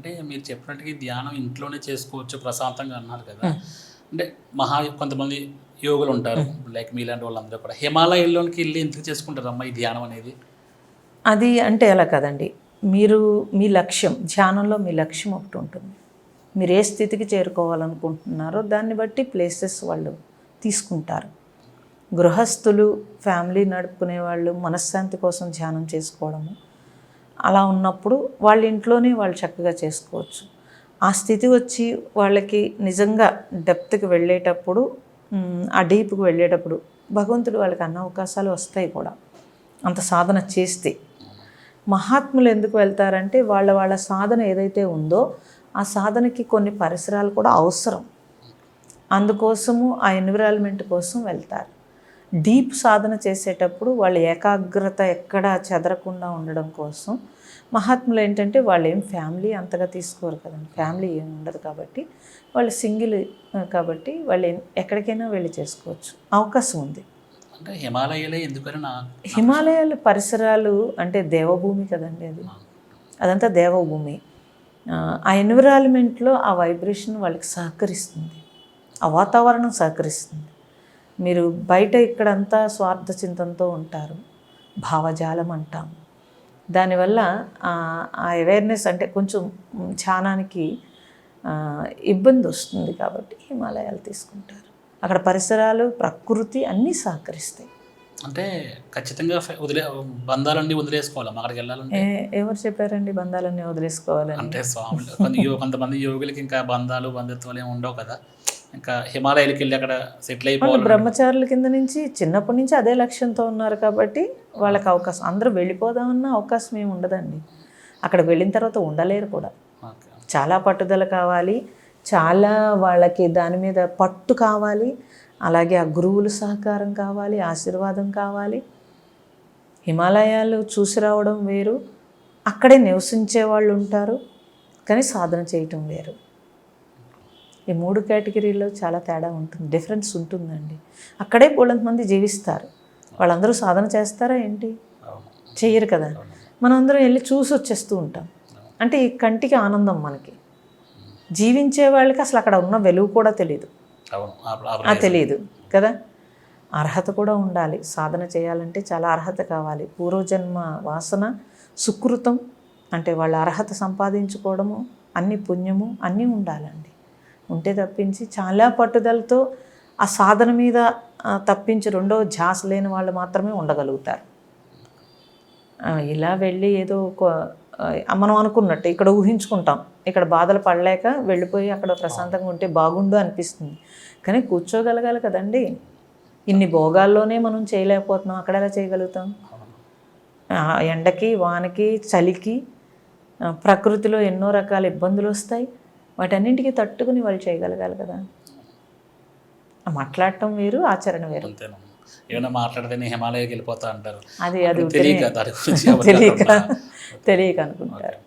అంటే మీరు చెప్పినట్టుగా ధ్యానం ఇంట్లోనే చేసుకోవచ్చు ప్రశాంతంగా అన్నారు కదా. అంటే మహా కొంతమంది యోగులు ఉంటారు. లైక్ మీలాంటి వాళ్ళందరూ కూడా. హిమాలయాల్లోకి వెళ్ళి ఎందుకు చేసుకుంటారు అమ్మా ఈ ధ్యానం అనేది? అది అంటే అలా కదండి. మీరు మీ లక్ష్యం ధ్యానంలో మీ లక్ష్యం ఒకటి ఉంటుంది. మీరు ఏ స్థితికి చేరుకోవాలనుకుంటున్నారో దాన్ని బట్టి ప్లేసెస్ వాళ్ళు తీసుకుంటారు. గృహస్థులు ఫ్యామిలీ నడుపుకునే వాళ్ళు మనశ్శాంతి కోసం ధ్యానం చేసుకోవడము. అలా ఉన్నప్పుడు వాళ్ళ ఇంట్లోనే వాళ్ళు చక్కగా చేసుకోవచ్చు. ఆ స్థితి వచ్చి వాళ్ళకి నిజంగా డెప్త్కి వెళ్ళేటప్పుడు ఆ డీప్కి వెళ్ళేటప్పుడు భగవంతుడు వాళ్ళకి అన్న అవకాశాలు వస్తాయి కూడా. అంత సాధన చేస్తే. మహాత్ములు ఎందుకు వెళ్తారంటే వాళ్ళ వాళ్ళ సాధన ఏదైతే ఉందో ఆ సాధనకి కొన్ని పరిసరాలు కూడా అవసరం. అందుకోసము ఆ ఎన్విరాన్మెంట్ కోసం వెళ్తారు. డీప్ సాధన చేసేటప్పుడు వాళ్ళ ఏకాగ్రత ఎక్కడ చెదరకుండా ఉండడం కోసం మహాత్ములు ఏంటంటే వాళ్ళు ఏం ఫ్యామిలీ అంతగా తీసుకోరు కదండి. ఫ్యామిలీ ఏం ఉండదు కాబట్టి వాళ్ళు సింగిల్ కాబట్టి వాళ్ళు ఎక్కడికైనా వెళ్ళి చేసుకోవచ్చు. అవకాశం ఉంది. అంటే హిమాలయాలే ఎందుకని హిమాలయాల పరిసరాలు అంటే దేవభూమి కదండి అది. అదంతా దేవభూమి. ఆ, ఆ ఎన్విరాన్మెంట్లో ఆ వైబ్రేషన్ వాళ్ళకి సహకరిస్తుంది. ఆ వాతావరణం సహకరిస్తుంది. మీరు బయట ఇక్కడంతా స్వార్థ చింతనతో ఉంటారు. భావజాలం అంటాం. దానివల్ల ఆ అవేర్నెస్ అంటే కొంచెం ధ్యానానికి ఇబ్బంది వస్తుంది కాబట్టి హిమాలయాలు తీసుకుంటారు. అక్కడ పరిసరాలు ప్రకృతి అన్నీ సహకరిస్తాయి. అంటే ఖచ్చితంగా వదిలే బంధాలన్నీ వదిలేసుకోవాలి? అక్కడికి వెళ్ళాలంటే? ఎవరు చెప్పారండి బంధాలన్నీ వదిలేసుకోవాలని? అంటే స్వాములు కొంతమంది యోగులకి ఇంకా బంధాలు బంధుత్వాలు ఏమి ఉండవు కదా? ఇంకా హిమాలయాలకి వెళ్ళి అక్కడ సెటిల్ అయిపోవాలి బ్రహ్మచారుల కింద నుంచి చిన్నప్పటి నుంచి అదే లక్ష్యంతో ఉన్నారు కాబట్టి వాళ్ళకి అవకాశం అందరూ వెళ్ళిపోదామన్న అవకాశం ఏమి ఉండదండి. అక్కడ వెళ్ళిన తర్వాత ఉండలేరు కూడా. చాలా పట్టుదల కావాలి చాలా వాళ్ళకి దాని మీద పట్టు కావాలి అలాగే ఆ గురువుల సహకారం కావాలి ఆశీర్వాదం కావాలి. హిమాలయాలు చూసి రావడం వేరు అక్కడే నివసించే వాళ్ళు ఉంటారు కానీ సాధన చేయటం వేరు. ఈ మూడు కేటగిరీలో చాలా తేడా ఉంటుంది డిఫరెన్స్ ఉంటుందండి. అక్కడే మంది జీవిస్తారు. వాళ్ళందరూ సాధన చేస్తారా ఏంటి. చెయ్యరు కదా. మనం అందరం వెళ్ళి చూసి వచ్చేస్తూ ఉంటాం. అంటే ఈ కంటికి ఆనందం మనకి. జీవించే వాళ్ళకి అసలు అక్కడ ఉన్న వెలుగు కూడా తెలియదు తెలియదు కదా? అర్హత కూడా ఉండాలి. సాధన చేయాలంటే చాలా అర్హత కావాలి. పూర్వజన్మ వాసన సుకృతం అంటే వాళ్ళ అర్హత సంపాదించుకోవడము అన్ని పుణ్యము అన్నీ ఉండాలండి. ఉంటే తప్పించి చాలా పట్టుదలతో ఆ సాధన మీద తప్పించి రెండో ఝాస్ లేని వాళ్ళు మాత్రమే ఉండగలుగుతారు. ఇలా వెళ్ళి ఏదో ఒక- మనం అనుకున్నట్టు ఇక్కడ ఊహించుకుంటాం. ఇక్కడ బాధలు పడలేక వెళ్ళిపోయి అక్కడ ప్రశాంతంగా ఉంటే బాగుండు అనిపిస్తుంది. కానీ కూర్చోగలగాలి కదండి. ఇన్ని భోగాల్లోనే మనం చేయలేకపోతున్నాం. అక్కడ ఎలా చేయగలుగుతాం? ఆ, ఎండకి వానకి చలికి ప్రకృతిలో ఎన్నో రకాల ఇబ్బందులు వస్తాయి. వాటన్నింటికి తట్టుకుని వాళ్ళు చేయగలగాలి కదా. మాట్లాడటం వేరు ఆచరణ వేరు. ఏమైనా మాట్లాడితే హిమాలయాకి వెళ్ళిపోతా అంటారు. అది అది తెలియక తెలియక. తెలియక అనుకుంటారు.